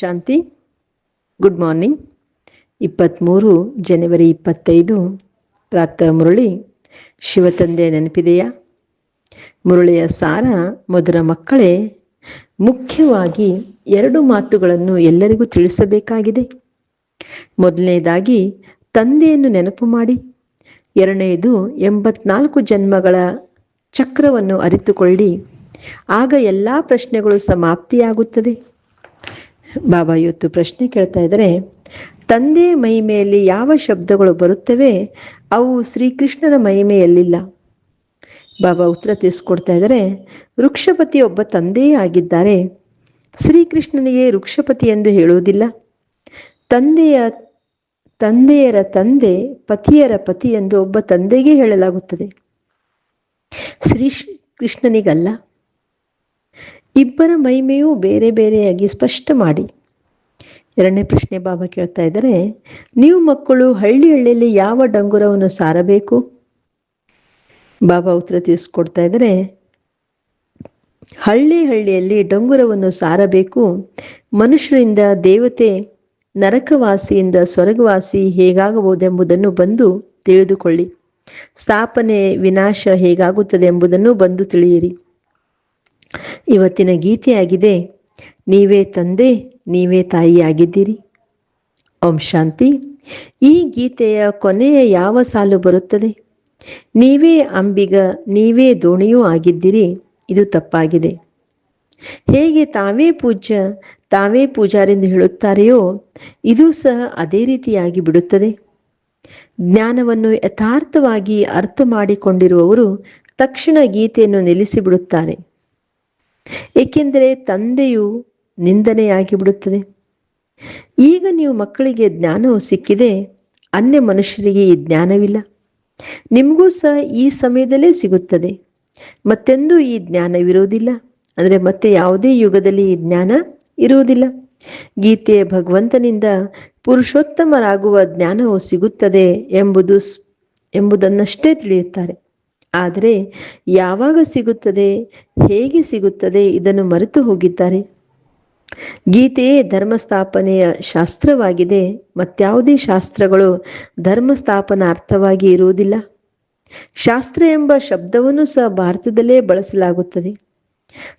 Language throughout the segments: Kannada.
ಶಾಂತಿ. ಗುಡ್ ಮಾರ್ನಿಂಗ್ ಇಪ್ಪತ್ತ್ಮೂರು ಜನವರಿ ಇಪ್ಪತ್ತೈದು, ಪ್ರಾತಃ ಮುರಳಿ. ಶಿವತಂದೆ ನೆನಪಿದೆಯಾ? ಮುರಳಿಯ ಸಾರ ಮೊದಲ ಮಕ್ಕಳೇ, ಮುಖ್ಯವಾಗಿ ಎರಡು ಮಾತುಗಳನ್ನು ಎಲ್ಲರಿಗೂ ತಿಳಿಸಬೇಕಾಗಿದೆ. ಮೊದಲನೇದಾಗಿ, ತಂದೆಯನ್ನು ನೆನಪು ಮಾಡಿ. ಎರಡನೆಯದು ಎಂಬತ್ನಾಲ್ಕು ಜನ್ಮಗಳ ಚಕ್ರವನ್ನು ಅರಿತುಕೊಳ್ಳಿ. ಆಗ ಎಲ್ಲ ಪ್ರಶ್ನೆಗಳು ಸಮಾಪ್ತಿಯಾಗುತ್ತದೆ. ಬಾಬಾ, ಇವತ್ತು ಪ್ರಶ್ನೆ ಕೇಳ್ತಾ ಇದ್ದಾರೆ, ತಂದೆ ಮಹಿಮೆಯಲ್ಲಿ ಯಾವ ಶಬ್ದಗಳು ಬರುತ್ತವೆ? ಅವು ಶ್ರೀಕೃಷ್ಣನ ಮಹಿಮೆಯಲ್ಲಿಲ್ಲ ಬಾಬಾ ಉತ್ತರ ತಿಳಿಸ್ಕೊಡ್ತಾ ಇದ್ದಾರೆ, ವೃಕ್ಷಪತಿ ಒಬ್ಬ ತಂದೆಯೇ ಆಗಿದ್ದಾರೆ. ಶ್ರೀಕೃಷ್ಣನಿಗೆ ವೃಕ್ಷಪತಿ ಎಂದು ಹೇಳುವುದಿಲ್ಲ. ತಂದೆಯ, ತಂದೆಯರ ತಂದೆ ಪತಿಯರ ಪತಿ ಎಂದು ಒಬ್ಬ ತಂದೆಗೆ ಹೇಳಲಾಗುತ್ತದೆ. ಶ್ರೀ ಕೃಷ್ಣನಿಗಲ್ಲ. ಇಬ್ಬರ ಮಹಿಮೆಯೂ ಬೇರೆ ಬೇರೆಯಾಗಿ ಸ್ಪಷ್ಟ ಮಾಡಿ. ಎರಡನೇ ಪ್ರಶ್ನೆ ಬಾಬಾ ಕೇಳ್ತಾ ಇದ್ದಾರೆ, ನೀವು ಮಕ್ಕಳು ಹಳ್ಳಿ ಹಳ್ಳಿಯಲ್ಲಿ ಯಾವ ಡಂಗುರವನ್ನು ಸಾರಬೇಕು? ಬಾಬಾ ಉತ್ತರ ತಿಳಿಸ್ಕೊಡ್ತಾ ಇದ್ದಾರೆ, ಹಳ್ಳಿ ಹಳ್ಳಿಯಲ್ಲಿ ಡಂಗುರವನ್ನು ಸಾರಬೇಕು. ಮನುಷ್ಯರಿಂದ ದೇವತೆ, ನರಕವಾಸಿಯಿಂದ ಸ್ವರ್ಗವಾಸಿ ಹೇಗಾಗಬಹುದೆಂಬುದನ್ನು ಬಂದು ತಿಳಿದುಕೊಳ್ಳಿ. ಸ್ಥಾಪನೆ ವಿನಾಶ ಹೇಗಾಗುತ್ತದೆ ಎಂಬುದನ್ನು ಬಂದು ತಿಳಿಯಿರಿ. ಇವತ್ತಿನ ಗೀತೆಯಾಗಿದೆ, ನೀವೇ ತಂದೆ, ನೀವೇ ತಾಯಿಯಾಗಿದ್ದೀರಿ. ಓಂ ಶಾಂತಿ. ಈ ಗೀತೆಯ ಕೊನೆಯ ಯಾವ ಸಾಲು ಬರುತ್ತದೆ? ನೀವೇ ಅಂಬಿಗ, ನೀವೇ ದೋಣಿಯೂ ಆಗಿದ್ದೀರಿ, ಇದು ತಪ್ಪಾಗಿದೆ. ಹೇಗೆ ತಾವೇ ಪೂಜ್ಯ, ತಾವೇ ಪೂಜಾರೆಂದು ಹೇಳುತ್ತಾರೆಯೋ, ಇದು ಸಹ ಅದೇ ರೀತಿಯಾಗಿ ಬಿಡುತ್ತದೆ. ಜ್ಞಾನವನ್ನು ಯಥಾರ್ಥವಾಗಿ ಅರ್ಥ ಮಾಡಿಕೊಂಡಿರುವವರು ತಕ್ಷಣ ಗೀತೆಯನ್ನು ನಿಲ್ಲಿಸಿಬಿಡುತ್ತಾರೆ. ಏಕೆಂದರೆ ತಂದೆಯು ನಿಂದನೆಯಾಗಿ ಬಿಡುತ್ತದೆ ಈಗ ನೀವು ಮಕ್ಕಳಿಗೆ ಜ್ಞಾನವು ಸಿಕ್ಕಿದೆ, ಅನ್ಯ ಮನುಷ್ಯರಿಗೆ ಈ ಜ್ಞಾನವಿಲ್ಲ. ನಿಮಗೂ ಸಹ ಈ ಸಮಯದಲ್ಲೇ ಸಿಗುತ್ತದೆ. ಮತ್ತೆಂದೂ ಈ ಜ್ಞಾನವಿರುವುದಿಲ್ಲ. ಅಂದರೆ ಮತ್ತೆ ಯಾವುದೇ ಯುಗದಲ್ಲಿ ಈ ಜ್ಞಾನ ಇರುವುದಿಲ್ಲ. ಗೀತೆ ಭಗವಂತನಿಂದ ಪುರುಷೋತ್ತಮರಾಗುವ ಜ್ಞಾನವು ಸಿಗುತ್ತದೆ ಎಂಬುದು ಎಂಬುದನ್ನಷ್ಟೇ ತಿಳಿಯುತ್ತಾರೆ. ಆದರೆ ಯಾವಾಗ ಸಿಗುತ್ತದೆ? ಹೇಗೆ ಸಿಗುತ್ತದೆ? ಇದನ್ನು ಮರೆತು ಹೋಗಿದ್ದಾರೆ. ಗೀತೆಯೇ ಧರ್ಮಸ್ಥಾಪನೆಯ ಶಾಸ್ತ್ರವಾಗಿದೆ. ಮತ್ಯಾವುದೇ ಶಾಸ್ತ್ರಗಳು ಧರ್ಮಸ್ಥಾಪನಾರ್ಥವಾಗಿ ಇರುವುದಿಲ್ಲ. ಶಾಸ್ತ್ರ ಎಂಬ ಶಬ್ದವನ್ನು ಸಹ ಭಾರತದಲ್ಲೇ ಬಳಸಲಾಗುತ್ತದೆ.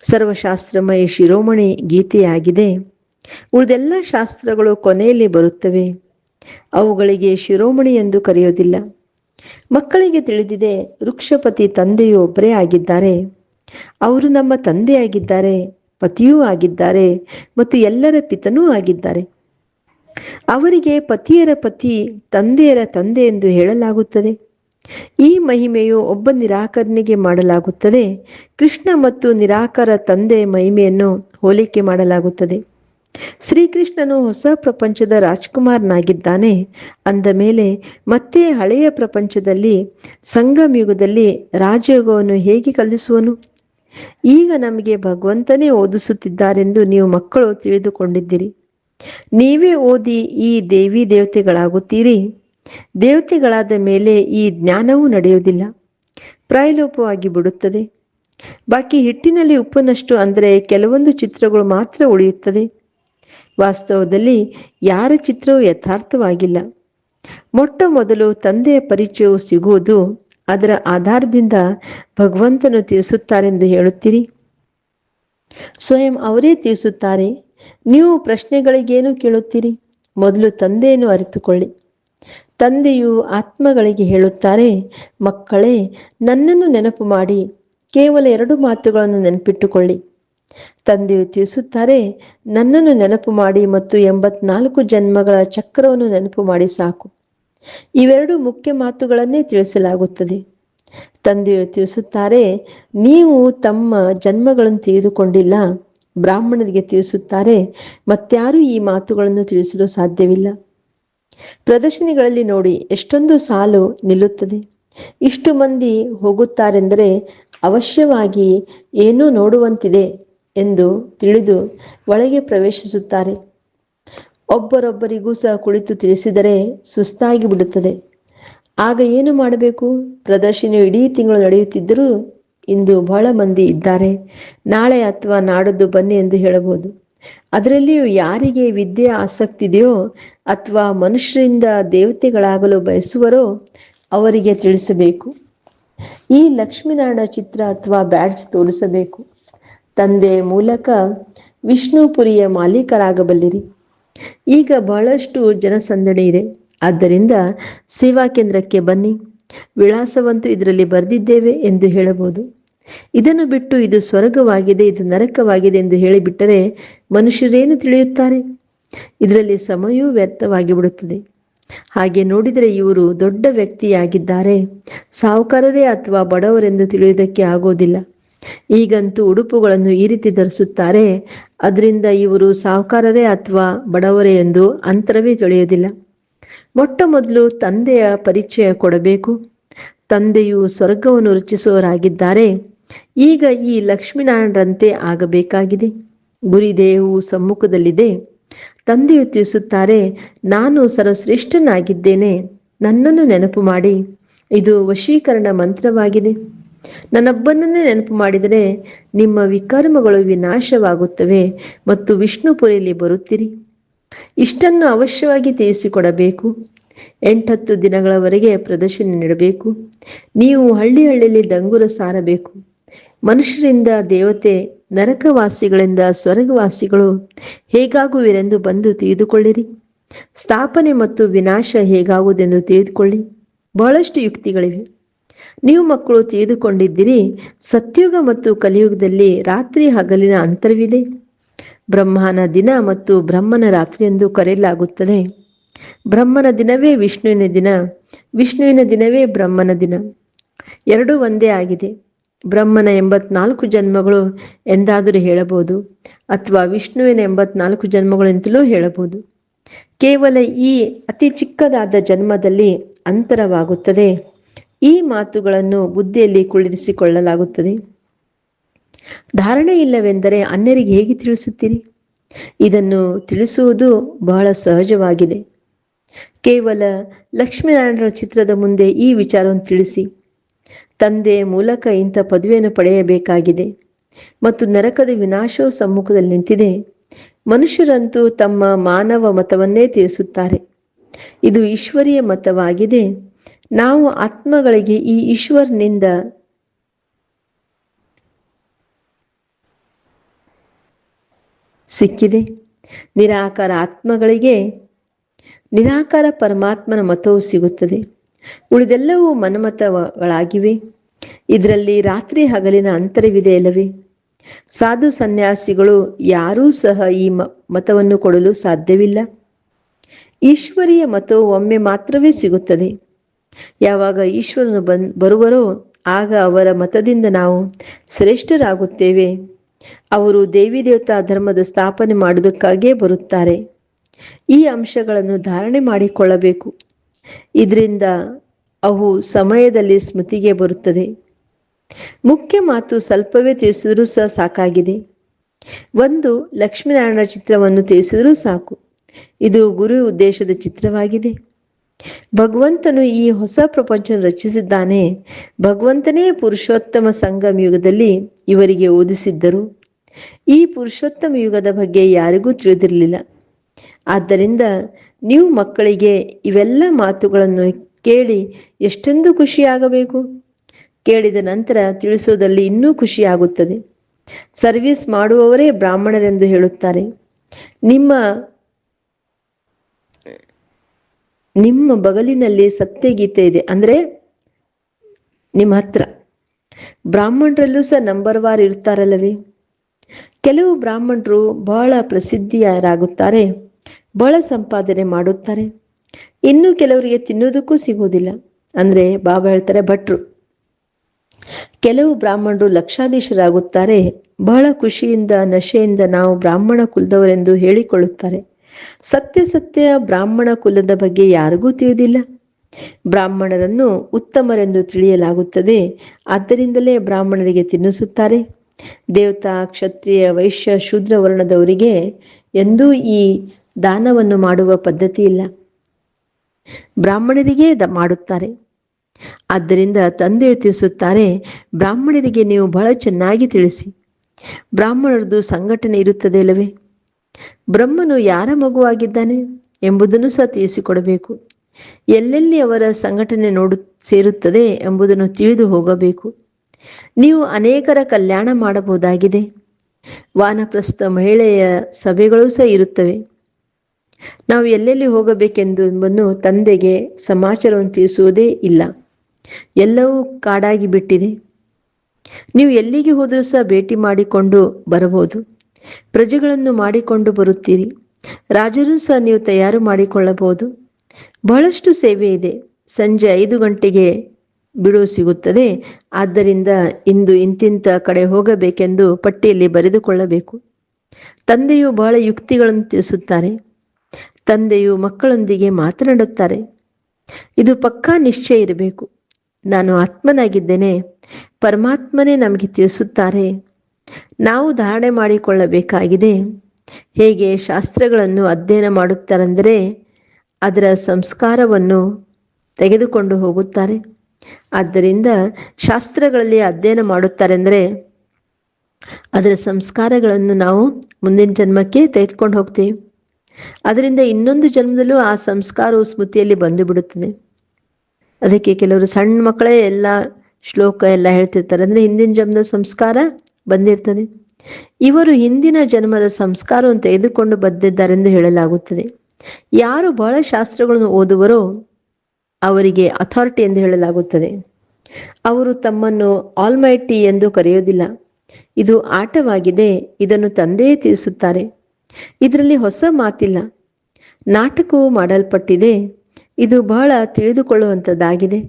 ಸರ್ವಶಾಸ್ತ್ರಮಯ ಶಿರೋಮಣಿ ಗೀತೆಯಾಗಿದೆ. ಉಳಿದೆಲ್ಲ ಶಾಸ್ತ್ರಗಳು ಕೊನೆಯಲ್ಲಿ ಬರುತ್ತವೆ. ಅವುಗಳಿಗೆ ಶಿರೋಮಣಿ ಎಂದು ಕರೆಯೋದಿಲ್ಲ. ಮಕ್ಕಳಿಗೆ ತಿಳಿದಿದೆ, ವೃಕ್ಷಪತಿ ತಂದೆಯು ಒಬ್ಬರೇ ಆಗಿದ್ದಾರೆ. ಅವರು ನಮ್ಮ ತಂದೆಯಾಗಿದ್ದಾರೆ ಪತಿಯೂ ಆಗಿದ್ದಾರೆ ಮತ್ತು ಎಲ್ಲರ ಪಿತನೂ ಆಗಿದ್ದಾರೆ. ಅವರಿಗೆ ಪತಿಯರ ಪತಿ, ತಂದೆಯರ ತಂದೆ ಎಂದು ಹೇಳಲಾಗುತ್ತದೆ. ಈ ಮಹಿಮೆಯು ಒಬ್ಬ ನಿರಾಕರಣೆಗೆ ಮಾಡಲಾಗುತ್ತದೆ. ಕೃಷ್ಣ ಮತ್ತು ನಿರಾಕರ ತಂದೆ ಮಹಿಮೆಯನ್ನು ಹೋಲಿಕೆ ಮಾಡಲಾಗುತ್ತದೆ. ಶ್ರೀಕೃಷ್ಣನು ಹೊಸ ಪ್ರಪಂಚದ ರಾಜ್ಕುಮಾರ್ನಾಗಿದ್ದಾನೆ. ಅಂದ ಮೇಲೆ ಮತ್ತೆ ಹಳೆಯ ಪ್ರಪಂಚದಲ್ಲಿ ಸಂಗಮ ಯುಗದಲ್ಲಿ ರಾಜಯೋಗವನ್ನು ಹೇಗೆ ಕಲಿಸುವನು? ಈಗ ನಮಗೆ ಭಗವಂತನೇ ಓದಿಸುತ್ತಿದ್ದಾರೆಂದು ನೀವು ಮಕ್ಕಳು ತಿಳಿದುಕೊಂಡಿದ್ದೀರಿ. ನೀವೇ ಓದಿ ಈ ದೇವಿ ದೇವತೆಗಳಾಗುತ್ತೀರಿ. ದೇವತೆಗಳಾದ ಮೇಲೆ ಈ ಜ್ಞಾನವೂ ನಡೆಯುವುದಿಲ್ಲ. ಪ್ರಾಯಲೋಪವಾಗಿ ಬಿಡುತ್ತದೆ. ಬಾಕಿ ಹಿಟ್ಟಿನಲ್ಲಿ ಉಪ್ಪನಷ್ಟು ಅಂದರೆ ಕೆಲವೊಂದು ಚಿತ್ರಗಳು ಮಾತ್ರ ಉಳಿಯುತ್ತದೆ. ವಾಸ್ತವದಲ್ಲಿ ಯಾರ ಚಿತ್ರವೂ ಯಥಾರ್ಥವಾಗಿಲ್ಲ. ಮೊಟ್ಟ ಮೊದಲು ತಂದೆಯ ಪರಿಚಯವು ಸಿಗುವುದು ಅದರ ಆಧಾರದಿಂದ ಭಗವಂತನು ತಿಳಿಸುತ್ತಾರೆಂದು ಹೇಳುತ್ತೀರಿ. ಸ್ವಯಂ ಅವರೇ ತಿಳಿಸುತ್ತಾರೆ, ನೀವು ಪ್ರಶ್ನೆಗಳಿಗೇನು ಕೇಳುತ್ತೀರಿ? ಮೊದಲು ತಂದೆಯನ್ನು ಅರಿತುಕೊಳ್ಳಿ. ತಂದೆಯು ಆತ್ಮಗಳಿಗೆ ಹೇಳುತ್ತಾರೆ, ಮಕ್ಕಳೇ, ನನ್ನನ್ನು ನೆನಪು ಮಾಡಿ, ಕೇವಲ ಎರಡು ಮಾತುಗಳನ್ನು ನೆನಪಿಟ್ಟುಕೊಳ್ಳಿ. ತಂದೆಯು ತಿಳಿಸುತ್ತಾರೆ, ನನ್ನನ್ನು ನೆನಪು ಮಾಡಿ ಮತ್ತು ಎಂಬತ್ನಾಲ್ಕು ಜನ್ಮಗಳ ಚಕ್ರವನ್ನು ನೆನಪು ಮಾಡಿ ಸಾಕು. ಇವೆರಡು ಮುಖ್ಯ ಮಾತುಗಳನ್ನೇ ತಿಳಿಸಲಾಗುತ್ತದೆ. ತಂದೆಯು ತಿಳಿಸುತ್ತಾರೆ, ನೀವು ತಮ್ಮ ಜನ್ಮಗಳನ್ನು ತಿಳಿದುಕೊಂಡಿಲ್ಲ. ಬ್ರಾಹ್ಮಣರಿಗೆ ತಿಳಿಸುತ್ತಾರೆ, ಮತ್ತಾರೂ ಈ ಮಾತುಗಳನ್ನು ತಿಳಿಸಲು ಸಾಧ್ಯವಿಲ್ಲ. ಪ್ರದರ್ಶನಿಗಳಲ್ಲಿ ನೋಡಿ, ಎಷ್ಟೊಂದು ಸಾಲು ನಿಲ್ಲುತ್ತದೆ. ಇಷ್ಟು ಮಂದಿ ಹೋಗುತ್ತಾರೆಂದರೆ ಅವಶ್ಯವಾಗಿ ಏನೂ ನೋಡುವಂತಿದೆ. ಎಂದು ತಿಳಿದು ಒಳಗೆ ಪ್ರವೇಶಿಸುತ್ತಾರೆ. ಒಬ್ಬರೊಬ್ಬರಿಗೂ ಸಹ ಕುಳಿತು ತಿಳಿಸಿದರೆ ಸುಸ್ತಾಗಿ ಬಿಡುತ್ತದೆ. ಆಗ ಏನು ಮಾಡಬೇಕು? ಪ್ರದರ್ಶನ ಇಡೀ ತಿಂಗಳು ನಡೆಯುತ್ತಿದ್ದರೂ ಇಂದು ಬಹಳ ಮಂದಿ ಇದ್ದಾರೆ. ನಾಳೆ ಅಥವಾ ನಾಡದ್ದು ಬನ್ನಿ ಎಂದು ಹೇಳಬಹುದು. ಅದರಲ್ಲಿಯೂ ಯಾರಿಗೆ ವಿದ್ಯೆ ಆಸಕ್ತಿ ಇದೆಯೋ ಅಥವಾ ಮನುಷ್ಯರಿಂದ ದೇವತೆಗಳಾಗಲು ಬಯಸುವರೋ ಅವರಿಗೆ ತಿಳಿಸಬೇಕು. ಈ ಲಕ್ಷ್ಮೀನಾರಾಯಣ ಚಿತ್ರ ಅಥವಾ ಬ್ಯಾಡ್ಜ್ ತೋರಿಸಬೇಕು. ತಂದೆ ಮೂಲಕ ವಿಷ್ಣುಪುರಿಯ ಮಾಲೀಕರಾಗಬಲ್ಲಿರಿ. ಈಗ ಬಹಳಷ್ಟು ಜನಸಂದಣಿ ಇದೆ. ಆದ್ದರಿಂದ ಸೇವಾ ಕೇಂದ್ರಕ್ಕೆ ಬನ್ನಿ. ವಿಳಾಸವಂತೂ ಇದರಲ್ಲಿ ಬರೆದಿದ್ದೇವೆ ಎಂದು ಹೇಳಬಹುದು. ಇದನ್ನು ಬಿಟ್ಟು ಇದು ಸ್ವರ್ಗವಾಗಿದೆ, ಇದು ನರಕವಾಗಿದೆ ಎಂದು ಹೇಳಿಬಿಟ್ಟರೆ ಮನುಷ್ಯರೇನು ತಿಳಿಯುತ್ತಾರೆ? ಇದರಲ್ಲಿ ಸಮಯವೂ ವ್ಯರ್ಥವಾಗಿ ಬಿಡುತ್ತದೆ ಹಾಗೆ ನೋಡಿದರೆ ಇವರು ದೊಡ್ಡ ವ್ಯಕ್ತಿಯಾಗಿದ್ದಾರೆ. ಸಾಹುಕಾರರೇ ಅಥವಾ ಬಡವರೆಂದು ತಿಳಿಯುವುದಕ್ಕೆ ಆಗೋದಿಲ್ಲ. ಈಗಂತೂ ಉಡುಪುಗಳನ್ನು ಈ ರೀತಿ ಧರಿಸುತ್ತಾರೆ, ಅದರಿಂದ ಇವರು ಸಾಹುಕಾರರೇ ಅಥವಾ ಬಡವರೇ ಎಂದು ಅಂತರವೇ ತಿಳಿಯುವುದಿಲ್ಲ. ಮೊಟ್ಟ ಮೊದಲು ತಂದೆಯ ಪರಿಚಯ ಕೊಡಬೇಕು. ತಂದೆಯು ಸ್ವರ್ಗವನ್ನು ರಚಿಸುವವರಾಗಿದ್ದಾರೆ. ಈಗ ಈ ಲಕ್ಷ್ಮೀನಾರಾಯಣರಂತೆ ಆಗಬೇಕಾಗಿದೆ. ಗುರಿದೇವು ಸಮ್ಮುಖದಲ್ಲಿದೆ. ತಂದೆಯು ತಿಳಿಸುತ್ತಾರೆ, ನಾನು ಸರ್ವಶ್ರೇಷ್ಠನಾಗಿದ್ದೇನೆ. ನನ್ನನ್ನು ನೆನಪು ಮಾಡಿ. ಇದು ವಶೀಕರಣ ಮಂತ್ರವಾಗಿದೆ. ನನ್ನೊಬ್ಬನನ್ನೇ ನೆನಪು ಮಾಡಿದರೆ ನಿಮ್ಮ ವಿಕರ್ಮಗಳು ವಿನಾಶವಾಗುತ್ತವೆ ಮತ್ತು ವಿಷ್ಣುಪುರಿಯಲ್ಲಿ ಬರುತ್ತೀರಿ. ಇಷ್ಟನ್ನು ಅವಶ್ಯವಾಗಿ ತಿಳಿಸಿಕೊಡಬೇಕು. ಎಂಟತ್ತು ದಿನಗಳವರೆಗೆ ಪ್ರದರ್ಶನ ನೀಡಬೇಕು. ನೀವು ಹಳ್ಳಿ ಹಳ್ಳಿಯಲ್ಲಿ ದಂಗುರ ಸಾರಬೇಕು. ಮನುಷ್ಯರಿಂದ ದೇವತೆ, ನರಕವಾಸಿಗಳಿಂದ ಸ್ವರ್ಗವಾಸಿಗಳು ಹೇಗಾಗುವಿರೆಂದು ಬಂದು ತಿಳಿದುಕೊಳ್ಳಿರಿ. ಸ್ಥಾಪನೆ ಮತ್ತು ವಿನಾಶ ಹೇಗಾಗುವುದೆಂದು ತಿಳಿದುಕೊಳ್ಳಿ. ಬಹಳಷ್ಟು ಯುಕ್ತಿಗಳಿವೆ. ನೀವು ಮಕ್ಕಳು ತಿಳಿದುಕೊಂಡಿದ್ದೀರಿ, ಸತ್ಯುಗ ಮತ್ತು ಕಲಿಯುಗದಲ್ಲಿ ರಾತ್ರಿ ಹಗಲಿನ ಅಂತರವಿದೆ. ಬ್ರಹ್ಮನ ದಿನ ಮತ್ತು ಬ್ರಹ್ಮನ ರಾತ್ರಿ ಎಂದು ಕರೆಯಲಾಗುತ್ತದೆ. ಬ್ರಹ್ಮನ ದಿನವೇ ವಿಷ್ಣುವಿನ ದಿನ, ವಿಷ್ಣುವಿನ ದಿನವೇ ಬ್ರಹ್ಮನ ದಿನ. ಎರಡೂ ಒಂದೇ ಆಗಿದೆ. ಬ್ರಹ್ಮನ ಎಂಬತ್ನಾಲ್ಕು ಜನ್ಮಗಳು ಎಂದಾದರೂ ಹೇಳಬಹುದು, ಅಥವಾ ವಿಷ್ಣುವಿನ ಎಂಬತ್ನಾಲ್ಕು ಜನ್ಮಗಳು ಎಂತಲೂ ಹೇಳಬಹುದು. ಕೇವಲ ಈ ಅತಿ ಚಿಕ್ಕದಾದ ಜನ್ಮದಲ್ಲಿ ಅಂತರವಾಗುತ್ತದೆ. ಈ ಮಾತುಗಳನ್ನು ಬುದ್ಧಿಯಲ್ಲಿ ಕುಳಿರಿಸಿಕೊಳ್ಳಲಾಗುತ್ತದೆ ಧಾರಣೆ ಇಲ್ಲವೆಂದರೆ ಅನ್ಯರಿಗೆ ಹೇಗೆ ತಿಳಿಸುತ್ತೀರಿ? ಇದನ್ನು ತಿಳಿಸುವುದು ಬಹಳ ಸಹಜವಾಗಿದೆ. ಕೇವಲ ಲಕ್ಷ್ಮೀನಾರಾಯಣರ ಚಿತ್ರದ ಮುಂದೆ ಈ ವಿಚಾರವನ್ನು ತಿಳಿಸಿ. ತಂದೆ ಮೂಲಕ ಇಂಥ ಪದವಿಯನ್ನು ಪಡೆಯಬೇಕಾಗಿದೆ. ಮತ್ತು ನರಕದ ವಿನಾಶವು ಸಮ್ಮುಖದಲ್ಲಿ ನಿಂತಿದೆ. ಮನುಷ್ಯರಂತೂ ತಮ್ಮ ಮಾನವ ಮತವನ್ನೇ ತಿಳಿಸುತ್ತಾರೆ. ಇದು ಈಶ್ವರೀಯ ಮತವಾಗಿದೆ. ನಾವು ಆತ್ಮಗಳಿಗೆ ಈ ಈಶ್ವರನಿಂದ ಸಿಕ್ಕಿದೆ. ನಿರಾಕಾರ ಆತ್ಮಗಳಿಗೆ ನಿರಾಕಾರ ಪರಮಾತ್ಮನ ಮತವು ಸಿಗುತ್ತದೆ. ಉಳಿದೆಲ್ಲವೂ ಮನಮತಗಳಾಗಿವೆ ಇದರಲ್ಲಿ ರಾತ್ರಿ ಹಗಲಿನ ಅಂತರವಿದೆ ಅಲ್ಲವೇ? ಸಾಧು ಸನ್ಯಾಸಿಗಳು ಯಾರೂ ಸಹ ಈ ಮತವನ್ನು ಕೊಡಲು ಸಾಧ್ಯವಿಲ್ಲ. ಈಶ್ವರಿಯ ಮತವು ಒಮ್ಮೆ ಮಾತ್ರವೇ ಸಿಗುತ್ತದೆ. ಯಾವಾಗ ಈಶ್ವರನು ಬನ್, ಬರುವರೋ ಆಗ ಅವರ ಮತದಿಂದ ನಾವು ಶ್ರೇಷ್ಠರಾಗುತ್ತೇವೆ. ಅವರು ದೇವಿ ದೇವತಾ ಧರ್ಮದ ಸ್ಥಾಪನೆ ಮಾಡುವುದಕ್ಕಾಗಿಯೇ ಬರುತ್ತಾರೆ. ಈ ಅಂಶಗಳನ್ನು ಧಾರಣೆ ಮಾಡಿಕೊಳ್ಳಬೇಕು. ಇದರಿಂದ ಅವು ಸಮಯದಲ್ಲಿ ಸ್ಮೃತಿಗೆ ಬರುತ್ತದೆ. ಮುಖ್ಯ ಮಾತು ಸ್ವಲ್ಪವೇ ತಿಳಿಸಿದರೂ ಸಹ ಸಾಕಾಗಿದೆ. ಒಂದು ಲಕ್ಷ್ಮೀನಾರಾಯಣ ಚಿತ್ರವನ್ನು ತಿಳಿಸಿದರೂ ಸಾಕು. ಇದು ಗುರು ಉದ್ದೇಶದ ಚಿತ್ರವಾಗಿದೆ. ಭಗವಂತನು ಈ ಹೊಸ ಪ್ರಪಂಚ ರಚಿಸಿದ್ದಾನೆ. ಭಗವಂತನೇ ಪುರುಷೋತ್ತಮ ಸಂಗಮ ಯುಗದಲ್ಲಿ ಇವರಿಗೆ ಓದಿಸಿದ್ದರು. ಈ ಪುರುಷೋತ್ತಮ ಯುಗದ ಬಗ್ಗೆ ಯಾರಿಗೂ ತಿಳಿದಿರಲಿಲ್ಲ. ಆದ್ದರಿಂದ ನೀವು ಮಕ್ಕಳಿಗೆ ಇವೆಲ್ಲ ಮಾತುಗಳನ್ನು ಕೇಳಿ ಎಷ್ಟೊಂದು ಖುಷಿಯಾಗಬೇಕು? ಕೇಳಿದ ನಂತರ ತಿಳಿಸೋದಲ್ಲಿ ಇನ್ನೂ ಖುಷಿಯಾಗುತ್ತದೆ. ಸರ್ವಿಸ್ ಮಾಡುವವರೇ ಬ್ರಾಹ್ಮಣರೆಂದು ಹೇಳುತ್ತಾರೆ. ನಿಮ್ಮ ನಿಮ್ಮ ಬಗಲಿನಲ್ಲಿ ಸತ್ಯಗೀತೆ ಇದೆ. ಅಂದ್ರೆ ನಿಮ್ಮ ಹತ್ರ. ಬ್ರಾಹ್ಮಣರಲ್ಲೂ ಸಹ ನಂಬರ್ ವಾರ್ ಇರ್ತಾರಲ್ಲವೇ? ಕೆಲವು ಬ್ರಾಹ್ಮಣರು ಬಹಳ ಪ್ರಸಿದ್ಧಿಯರಾಗುತ್ತಾರೆ, ಬಹಳ ಸಂಪಾದನೆ ಮಾಡುತ್ತಾರೆ. ಇನ್ನು ಕೆಲವರಿಗೆ ತಿನ್ನೋದಕ್ಕೂ ಸಿಗುವುದಿಲ್ಲ. ಅಂದ್ರೆ ಬಾಬಾ ಹೇಳ್ತಾರೆ ಭಟ್ರು. ಕೆಲವು ಬ್ರಾಹ್ಮಣರು ಲಕ್ಷಾಧೀಶರಾಗುತ್ತಾರೆ, ಬಹಳ ಖುಷಿಯಿಂದ, ನಶೆಯಿಂದ ನಾವು ಬ್ರಾಹ್ಮಣ ಕುಲದವರೆಂದು ಹೇಳಿಕೊಳ್ಳುತ್ತಾರೆ. ಸತ್ಯ ಸತ್ಯ ಬ್ರಾಹ್ಮಣ ಕುಲದ ಬಗ್ಗೆ ಯಾರಿಗೂ ತಿಳಿದಿಲ್ಲ. ಬ್ರಾಹ್ಮಣರನ್ನು ಉತ್ತಮರೆಂದು ತಿಳಿಯಲಾಗುತ್ತದೆ. ಆದ್ದರಿಂದಲೇ ಬ್ರಾಹ್ಮಣರಿಗೆ ತಿನ್ನಿಸುತ್ತಾರೆ. ದೇವತಾ, ಕ್ಷತ್ರಿಯ, ವೈಶ್ಯ, ಶೂದ್ರ ವರ್ಣದವರಿಗೆ ಎಂದೂ ಈ ದಾನವನ್ನು ಮಾಡುವ ಪದ್ಧತಿ ಇಲ್ಲ. ಬ್ರಾಹ್ಮಣರಿಗೆ ಮಾಡುತ್ತಾರೆ. ಆದ್ದರಿಂದ ತಂದೆಯು ತಿಳಿಸುತ್ತಾರೆ, ಬ್ರಾಹ್ಮಣರಿಗೆ ನೀವು ಬಹಳ ಚೆನ್ನಾಗಿ ತಿಳಿಸಿ. ಬ್ರಾಹ್ಮಣರದು ಸಂಘಟನೆ ಇರುತ್ತದೆ ಅಲ್ಲವೇ? ಬ್ರಹ್ಮನು ಯಾರ ಮಗುವಾಗಿದ್ದಾನೆ ಎಂಬುದನ್ನು ಸಹ ತಿಳಿಸಿಕೊಡಬೇಕು. ಎಲ್ಲೆಲ್ಲಿ ಅವರ ಸಂಘಟನೆ ನೋಡು ಸೇರುತ್ತದೆ ಎಂಬುದನ್ನು ತಿಳಿದು ಹೋಗಬೇಕು. ನೀವು ಅನೇಕರ ಕಲ್ಯಾಣ ಮಾಡಬಹುದಾಗಿದೆ. ವಾನಪ್ರಸ್ಥ ಮಹಿಳೆಯ ಸಭೆಗಳು ಸಹ ಇರುತ್ತವೆ. ನಾವು ಎಲ್ಲೆಲ್ಲಿ ಹೋಗಬೇಕೆಂದು ಎಂಬನ್ನು ತಂದೆಗೆ ಸಮಾಚಾರವನ್ನು ತಿಳಿಸುವುದೇ ಇಲ್ಲ. ಎಲ್ಲವೂ ಕಾಡಾಗಿ ಬಿಟ್ಟಿದೆ ನೀವು ಎಲ್ಲಿಗೆ ಹೋದರೂ ಸಹ ಭೇಟಿ ಮಾಡಿಕೊಂಡು ಬರಬಹುದು. ಪ್ರಜೆಗಳನ್ನು ಮಾಡಿಕೊಂಡು ಬರುತ್ತೀರಿ. ರಾಜರು ಸಹ ನೀವು ತಯಾರು ಮಾಡಿಕೊಳ್ಳಬಹುದು. ಬಹಳಷ್ಟು ಸೇವೆ ಇದೆ. ಸಂಜೆ ಐದು ಗಂಟೆಗೆ ಬಿಡುವು ಸಿಗುತ್ತದೆ. ಆದ್ದರಿಂದ ಇಂದು ಇಂತಿಂತ ಕಡೆ ಹೋಗಬೇಕೆಂದು ಪಟ್ಟಿಯಲ್ಲಿ ಬರೆದುಕೊಳ್ಳಬೇಕು. ತಂದೆಯು ಬಹಳ ಯುಕ್ತಿಗಳನ್ನು ತಿಳಿಸುತ್ತಾರೆ. ತಂದೆಯು ಮಕ್ಕಳೊಂದಿಗೆ ಮಾತನಾಡುತ್ತಾರೆ. ಇದು ಪಕ್ಕಾ ನಿಶ್ಚಯ ಇರಬೇಕು. ನಾನು ಆತ್ಮನಾಗಿದ್ದೇನೆ. ಪರಮಾತ್ಮನೇ ನಮಗೆ ತಿಳಿಸುತ್ತಾರೆ. ನಾವು ಧಾರಣೆ ಮಾಡಿಕೊಳ್ಳಬೇಕಾಗಿದೆ. ಹೇಗೆ ಶಾಸ್ತ್ರಗಳನ್ನು ಅಧ್ಯಯನ ಮಾಡುತ್ತಾರೆಂದರೆ ಅದರ ಸಂಸ್ಕಾರವನ್ನು ತೆಗೆದುಕೊಂಡು ಹೋಗುತ್ತಾರೆ. ಆದ್ದರಿಂದ ಶಾಸ್ತ್ರಗಳಲ್ಲಿ ಅಧ್ಯಯನ ಮಾಡುತ್ತಾರೆಂದರೆ ಅದರ ಸಂಸ್ಕಾರಗಳನ್ನು ನಾವು ಮುಂದಿನ ಜನ್ಮಕ್ಕೆ ತೆಗೆದುಕೊಂಡು ಹೋಗ್ತೀವಿ. ಅದರಿಂದ ಇನ್ನೊಂದು ಜನ್ಮದಲ್ಲೂ ಆ ಸಂಸ್ಕಾರವು ಸ್ಮೃತಿಯಲ್ಲಿ ಬಂದು ಬಿಡುತ್ತದೆ ಅದಕ್ಕೆ ಕೆಲವರು ಸಣ್ಣ ಮಕ್ಕಳೇ ಎಲ್ಲ ಶ್ಲೋಕ ಎಲ್ಲ ಹೇಳ್ತಿರ್ತಾರೆ. ಅಂದ್ರೆ ಹಿಂದಿನ ಜನ್ಮದ ಸಂಸ್ಕಾರ ಬಂದಿರ್ತದೆ. ಇವರು ಹಿಂದಿನ ಜನ್ಮದ ಸಂಸ್ಕಾರವನ್ನು ತೆಗೆದುಕೊಂಡು ಬಂದಿದ್ದಾರೆಂದು ಹೇಳಲಾಗುತ್ತದೆ. ಯಾರು ಬಹಳ ಶಾಸ್ತ್ರಗಳನ್ನು ಓದುವರೋ ಅವರಿಗೆ ಅಥಾರಿಟಿ ಎಂದು ಹೇಳಲಾಗುತ್ತದೆ. ಅವರು ತಮ್ಮನ್ನು ಆಲ್ಮೈಟಿ ಎಂದು ಕರೆಯೋದಿಲ್ಲ ಇದು ಆಟವಾಗಿದೆ, ಇದನ್ನು ತಂದೆಯೇ ತಿಳಿಸುತ್ತಾರೆ. ಇದರಲ್ಲಿ ಹೊಸ ಮಾತಿಲ್ಲ. ನಾಟಕವು ಮಾಡಲ್ಪಟ್ಟಿದೆ. ಇದು ಬಹಳ ತಿಳಿದುಕೊಳ್ಳುವಂಥದ್ದಾಗಿದೆ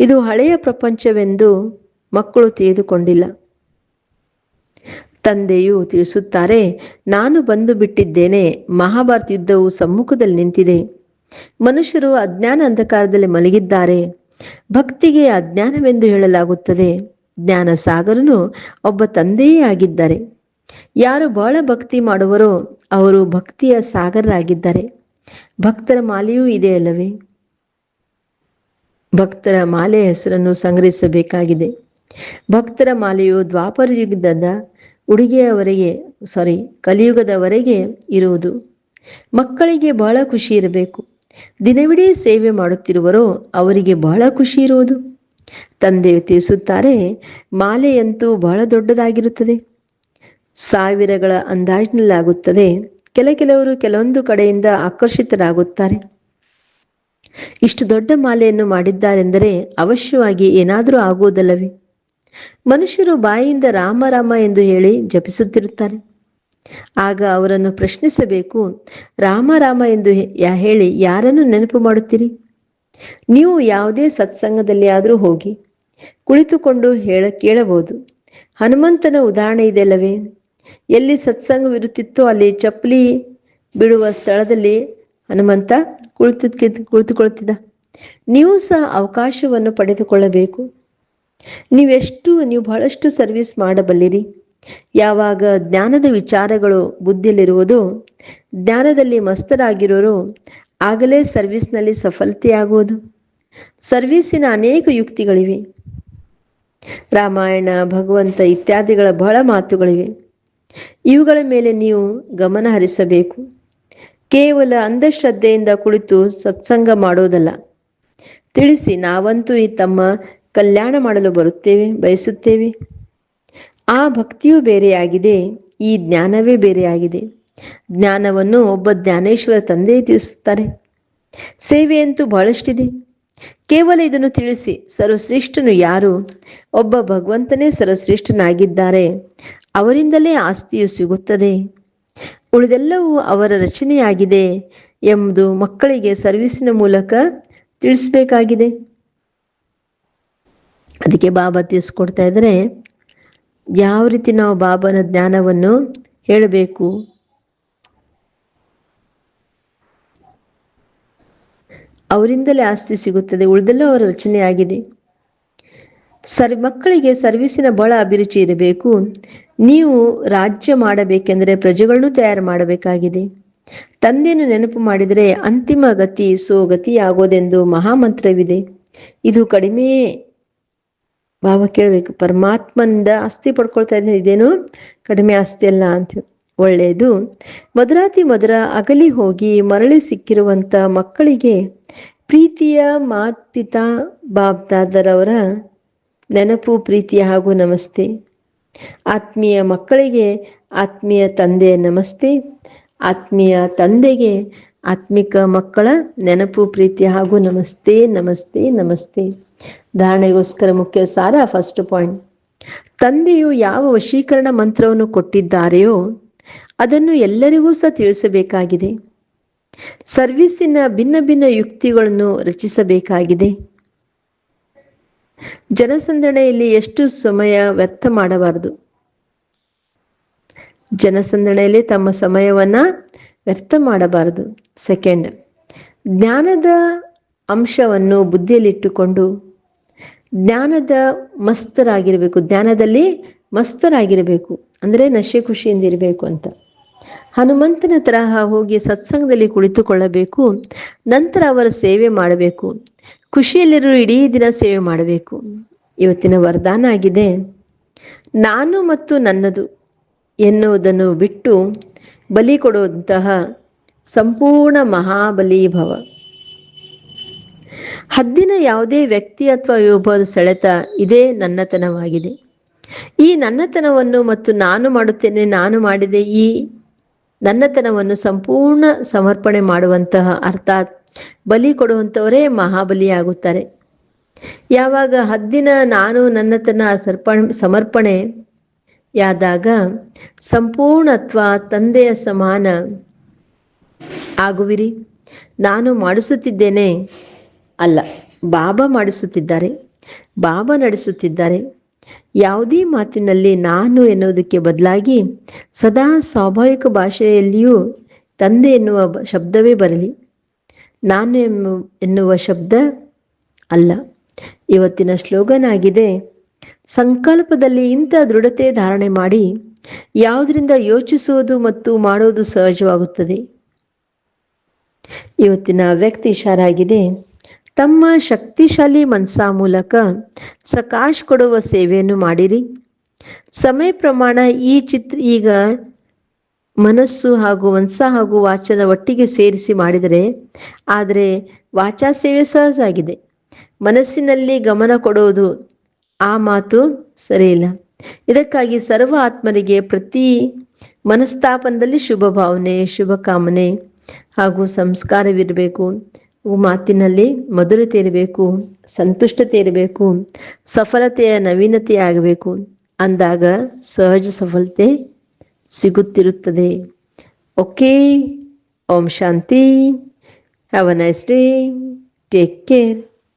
ಇದು ಹಳೆಯ ಪ್ರಪಂಚವೆಂದು ಮಕ್ಕಳು ತಿಳಿದುಕೊಂಡಿಲ್ಲ. ತಂದೆಯು ತಿಳಿಸುತ್ತಾರೆ, ನಾನು ಬಂದು ಬಿಟ್ಟಿದ್ದೇನೆ, ಮಹಾಭಾರತ ಯುದ್ಧವು ಸಮ್ಮುಖದಲ್ಲಿ ನಿಂತಿದೆ. ಮನುಷ್ಯರು ಅಜ್ಞಾನ ಅಂಧಕಾರದಲ್ಲಿ ಮಲಗಿದ್ದಾರೆ. ಭಕ್ತಿಗೆ ಅಜ್ಞಾನವೆಂದು ಹೇಳಲಾಗುತ್ತದೆ. ಜ್ಞಾನ ಸಾಗರನು ಒಬ್ಬ ತಂದೆಯೇ ಆಗಿದ್ದಾರೆ. ಯಾರು ಬಹಳ ಭಕ್ತಿ ಮಾಡುವರೋ ಅವರು ಭಕ್ತಿಯ ಸಾಗರರಾಗಿದ್ದಾರೆ. ಭಕ್ತರ ಮಾಲೆಯೂ ಇದೆ ಅಲ್ಲವೇ? ಭಕ್ತರ ಮಾಲೆ ಹೆಸರನ್ನು ಸಂಗ್ರಹಿಸಬೇಕಾಗಿದೆ. ಭಕ್ತರ ಮಾಲೆಯು ದ್ವಾಪರ ಯುಗದ ಉಡುಗೆಯವರೆಗೆ ಸಾರಿ ಕಲಿಯುಗದವರೆಗೆ ಇರುವುದು. ಮಕ್ಕಳಿಗೆ ಬಹಳ ಖುಷಿ ಇರಬೇಕು. ದಿನವಿಡೀ ಸೇವೆ ಮಾಡುತ್ತಿರುವರೋ ಅವರಿಗೆ ಬಹಳ ಖುಷಿ ಇರುವುದು. ತಂದೆ ತಿಳಿಸುತ್ತಾರೆ, ಮಾಲೆಯಂತೂ ಬಹಳ ದೊಡ್ಡದಾಗಿರುತ್ತದೆ. ಸಾವಿರಗಳ ಅಂದಾಜಿನಲ್ಲಾಗುತ್ತದೆ. ಕೆಲ ಕೆಲವರು ಕೆಲವೊಂದು ಕಡೆಯಿಂದ ಆಕರ್ಷಿತರಾಗುತ್ತಾರೆ. ಇಷ್ಟು ದೊಡ್ಡ ಮಾಲೆಯನ್ನು ಮಾಡಿದ್ದಾರೆಂದರೆ ಅವಶ್ಯವಾಗಿ ಏನಾದರೂ ಆಗುವುದಲ್ಲವೇ? ಮನುಷ್ಯರು ಬಾಯಿಯಿಂದ ರಾಮ ರಾಮ ಎಂದು ಹೇಳಿ ಜಪಿಸುತ್ತಿರುತ್ತಾರೆ. ಆಗ ಅವರನ್ನು ಪ್ರಶ್ನಿಸಬೇಕು, ರಾಮ ರಾಮ ಎಂದು ಹೇಳಿ ಯಾರನ್ನು ನೆನಪು ಮಾಡುತ್ತೀರಿ? ನೀವು ಯಾವುದೇ ಸತ್ಸಂಗದಲ್ಲಿ ಆದರೂ ಹೋಗಿ ಕುಳಿತುಕೊಂಡು ಹೇಳ, ಕೇಳಬಹುದು. ಹನುಮಂತನ ಉದಾಹರಣೆ ಇದೆಯಲ್ಲವೇ ಎಲ್ಲಿ ಸತ್ಸಂಗವಿರುತ್ತಿತ್ತೋ ಅಲ್ಲಿ ಚಪ್ಪಲಿ ಬಿಡುವ ಸ್ಥಳದಲ್ಲಿ ಹನುಮಂತ ಕುಳಿತು ಕುಳಿತುಕೊಳ್ಳುತ್ತಿದ್ದ. ನೀವು ಸಹ ಅವಕಾಶವನ್ನು ಪಡೆದುಕೊಳ್ಳಬೇಕು. ನೀವೆಷ್ಟು, ನೀವು ಬಹಳಷ್ಟು ಸರ್ವಿಸ್ ಮಾಡಬಲ್ಲಿರಿ. ಯಾವಾಗ ಜ್ಞಾನದ ವಿಚಾರಗಳು ಬುದ್ಧಿಯಲ್ಲಿರುವುದು, ಜ್ಞಾನದಲ್ಲಿ ಮಸ್ತರಾಗಿರೋರು ಆಗಲೇ ಸರ್ವಿಸ್ನಲ್ಲಿ ಸಫಲತೆಯಾಗುವುದು. ಸರ್ವಿಸ್ಸಿನ ಅನೇಕ ಯುಕ್ತಿಗಳಿವೆ. ರಾಮಾಯಣ, ಭಗವಂತ ಇತ್ಯಾದಿಗಳ ಬಹಳ ಮಾತುಗಳಿವೆ. ಇವುಗಳ ಮೇಲೆ ನೀವು ಗಮನ ಹರಿಸಬೇಕು. ಕೇವಲ ಅಂಧಶ್ರದ್ಧೆಯಿಂದ ಕುಳಿತು ಸತ್ಸಂಗ ಮಾಡೋದಲ್ಲ. ತಿಳಿಸಿ, ನಾವಂತೂ ಈ ತಮ್ಮ ಕಲ್ಯಾಣ ಮಾಡಲು ಬರುತ್ತೇವೆ, ಬಯಸುತ್ತೇವೆ. ಆ ಭಕ್ತಿಯೂ ಬೇರೆಯಾಗಿದೆ, ಈ ಜ್ಞಾನವೇ ಬೇರೆಯಾಗಿದೆ. ಜ್ಞಾನವನ್ನು ಒಬ್ಬ ಜ್ಞಾನೇಶ್ವರ ತಂದೆ ತಿಳಿಸುತ್ತಾರೆ. ಸೇವೆಯಂತೂ ಬಹಳಷ್ಟಿದೆ. ಕೇವಲ ಇದನ್ನು ತಿಳಿಸಿ, ಸರ್ವಶ್ರೇಷ್ಠನು ಯಾರು? ಒಬ್ಬ ಭಗವಂತನೇ ಸರ್ವಶ್ರೇಷ್ಠನಾಗಿದ್ದಾರೆ. ಅವರಿಂದಲೇ ಆಸ್ತಿಯು ಸಿಗುತ್ತದೆ. ಉಳಿದೆಲ್ಲವೂ ಅವರ ರಚನೆಯಾಗಿದೆ ಎಂಬುದು ಮಕ್ಕಳಿಗೆ ಸರ್ವಿಸಿನ ಮೂಲಕ ತಿಳಿಸ್ಬೇಕಾಗಿದೆ. ಅದಕ್ಕೆ ಬಾಬಾ ತಿಳಿಸ್ಕೊಡ್ತಾ ಇದ್ರೆ, ಯಾವ ರೀತಿ ನಾವು ಬಾಬಾನ ಜ್ಞಾನವನ್ನು ಹೇಳಬೇಕು? ಅವರಿಂದಲೇ ಆಸ್ತಿ ಸಿಗುತ್ತದೆ, ಉಳಿದೆಲ್ಲ ಅವರ ರಚನೆಯಾಗಿದೆ ಸರ್, ಮಕ್ಕಳಿಗೆ ಸರ್ವಿಸಿನ ಬಹಳ ಅಭಿರುಚಿ ಇರಬೇಕು. ನೀವು ರಾಜ್ಯ ಮಾಡಬೇಕೆಂದರೆ ಪ್ರಜೆಗಳನ್ನು ತಯಾರು ಮಾಡಬೇಕಾಗಿದೆ. ತಂದೆಯನ್ನು ನೆನಪು ಮಾಡಿದರೆ ಅಂತಿಮ ಗತಿ ಸೋ ಗತಿಯಾಗೋದೆಂದು ಮಹಾಮಂತ್ರವಿದೆ. ಇದು ಕಡಿಮೆ ಭಾವ ಕೇಳಬೇಕು, ಪರಮಾತ್ಮನಿಂದ ಆಸ್ತಿ ಪಡ್ಕೊಳ್ತಾ ಇದ್ದೀನಿ ಇದೇನು? ಕಡಿಮೆ ಆಸ್ತಿ ಅಲ್ಲ ಅಂತ ಒಳ್ಳೆಯದು. ಮಧುರಾತಿ ಮಧುರ ಅಗಲಿ ಹೋಗಿ ಮರಳಿ ಸಿಕ್ಕಿರುವಂತ ಮಕ್ಕಳಿಗೆ ಪ್ರೀತಿಯ ಮಾತ್ಪಿತಾ ಬಾಬ್ದಾದರವರ ನೆನಪು, ಪ್ರೀತಿಯ ಹಾಗೂ ನಮಸ್ತೆ. ಆತ್ಮೀಯ ಮಕ್ಕಳಿಗೆ ಆತ್ಮೀಯ ತಂದೆ ನಮಸ್ತೆ. ಆತ್ಮೀಯ ತಂದೆಗೆ ಆತ್ಮಿಕ ಮಕ್ಕಳ ನೆನಪು ಪ್ರೀತಿ ಹಾಗೂ ನಮಸ್ತೆ ನಮಸ್ತೆ ನಮಸ್ತೆ. ಧಾರಣೆಗೋಸ್ಕರ ಮುಖ್ಯ ಸಾರ ಫಸ್ಟ್ ಪಾಯಿಂಟ್ ತಂದೆಯು ಯಾವ ವಶೀಕರಣ ಮಂತ್ರವನ್ನು ಕೊಟ್ಟಿದ್ದಾರೆಯೋ ಅದನ್ನು ಎಲ್ಲರಿಗೂ ಸಹ ತಿಳಿಸಬೇಕಾಗಿದೆ. ಸರ್ವಿಸಿನ ಭಿನ್ನ ಭಿನ್ನ ಯುಕ್ತಿಗಳನ್ನು ರಚಿಸಬೇಕಾಗಿದೆ. ಜನಸಂದಣೆಯಲ್ಲಿ ಎಷ್ಟು ಸಮಯ ವ್ಯರ್ಥ ಮಾಡಬಾರದು? ಜನಸಂದಣೆಯಲ್ಲಿ ತಮ್ಮ ಸಮಯವನ್ನ ವ್ಯರ್ಥ ಮಾಡಬಾರದು. ಸೆಕೆಂಡ್ ಜ್ಞಾನದ ಅಂಶವನ್ನು ಬುದ್ಧಿಯಲ್ಲಿಟ್ಟುಕೊಂಡು ಜ್ಞಾನದ ಮಸ್ತರಾಗಿರಬೇಕು, ಜ್ಞಾನದಲ್ಲಿ ಮಸ್ತರಾಗಿರಬೇಕು. ಅಂದರೆ ನಶೆ ಖುಷಿಯಿಂದ ಇರಬೇಕು ಅಂತ. ಹನುಮಂತನ ತರಹ ಹೋಗಿ ಸತ್ಸಂಗದಲ್ಲಿ ಕುಳಿತುಕೊಳ್ಳಬೇಕು, ನಂತರ ಅವರ ಸೇವೆ ಮಾಡಬೇಕು, ಖುಷಿಯಲ್ಲಿರೋ ಇಡೀ ದಿನ ಸೇವೆ ಮಾಡಬೇಕು. ಇವತ್ತಿನ ವರದಾನ ಆಗಿದೆ, ನಾನು ಮತ್ತು ನನ್ನದು ಎನ್ನುವುದನ್ನು ಬಿಟ್ಟು ಬಲಿ ಕೊಡುವಂತಹ ಸಂಪೂರ್ಣ ಮಹಾಬಲಿ ಭವ. ಹದ್ದಿನ ಯಾವುದೇ ವ್ಯಕ್ತಿ ಅಥವಾ ವಿಭವದ ಸೆಳೆತ ಇದೇ ನನ್ನತನವಾಗಿದೆ. ಈ ನನ್ನತನವನ್ನು ಮತ್ತು ನಾನು ಮಾಡುತ್ತೇನೆ, ನಾನು ಮಾಡಿದೆ ಈ ನನ್ನತನವನ್ನು ಸಂಪೂರ್ಣ ಸಮರ್ಪಣೆ ಮಾಡುವಂತಹ ಅರ್ಥಾತ್ ಬಲಿ ಕೊಡುವಂಥವರೇ ಮಹಾಬಲಿಯಾಗುತ್ತಾರೆ. ಯಾವಾಗ ಹದ್ದಿನ ನಾನು ನನ್ನತನ ಸಮರ್ಪಣೆ ಯಾದಾಗ ಸಂಪೂರ್ಣತ್ವ ತಂದೆಯ ಸಮಾನ ಆಗುವಿರಿ. ನಾನು ಮಾಡಿಸುತ್ತಿದ್ದೇನೆ ಅಲ್ಲ, ಬಾಬಾ ಮಾಡಿಸುತ್ತಿದ್ದಾರೆ, ಬಾಬಾ ನಡೆಸುತ್ತಿದ್ದಾರೆ. ಯಾವುದೇ ಮಾತಿನಲ್ಲಿ ನಾನು ಎನ್ನುವುದಕ್ಕೆ ಬದಲಾಗಿ ಸದಾ ಸ್ವಾಭಾವಿಕ ಭಾಷೆಯಲ್ಲಿಯೂ ತಂದೆ ಎನ್ನುವ ಶಬ್ದವೇ ಬರಲಿ. ನಾನು ಎನ್ನು ಎನ್ನುವ ಶಬ್ದ ಅಲ್ಲ. ಇವತ್ತಿನ ಸ್ಲೋಗನ್ ಆಗಿದೆ ಸಂಕಲ್ಪದಲ್ಲಿ ಇಂಥ ದೃಢತೆ ಧಾರಣೆ ಮಾಡಿ ಯಾವುದರಿಂದ ಯೋಚಿಸುವುದು ಮತ್ತು ಮಾಡುವುದು ಸಹಜವಾಗುತ್ತದೆ. ಇವತ್ತಿನ ವ್ಯಕ್ತಿ ಇಶಾರಾಗಿದೆ. ತಮ್ಮ ಶಕ್ತಿಶಾಲಿ ಮನಸ್ಸ ಮೂಲಕ ಸಕಾಶ್ ಕೊಡುವ ಸೇವೆಯನ್ನು ಮಾಡಿರಿ. ಸಮಯ ಪ್ರಮಾಣ ಈ ಚಿತ್ರ ಈಗ ಮನಸ್ಸು ಹಾಗೂ ಮನಸ್ಸ ಹಾಗೂ ವಾಚದ ಒಟ್ಟಿಗೆ ಸೇರಿಸಿ ಮಾಡಿದರೆ, ಆದರೆ ವಾಚಾ ಸೇವೆ ಸಹಜ ಆಗಿದೆ. ಮನಸ್ಸಿನಲ್ಲಿ ಗಮನ ಕೊಡುವುದು ಆ ಮಾತು ಸರಿಯಿಲ್ಲ ಇದಕ್ಕಾಗಿ ಸರ್ವ ಆತ್ಮರಿಗೆ ಪ್ರತಿ ಮನಸ್ತಾಪನದಲ್ಲಿ ಶುಭ ಭಾವನೆ, ಶುಭ ಕಾಮನೆ ಹಾಗೂ ಸಂಸ್ಕಾರವಿರಬೇಕು. ಮಾತಿನಲ್ಲಿ ಮಧುರತೆ ಇರಬೇಕು, ಸಂತುಷ್ಟತೆ ಇರಬೇಕು, ಸಫಲತೆಯ ನವೀನತೆ ಆಗಬೇಕು. ಅಂದಾಗ ಸಹಜ ಸಫಲತೆ ಸಿಗುತ್ತಿರುತ್ತದೆ. ಓಕೆ, ಓಂ ಶಾಂತಿ, have a nice day, take care.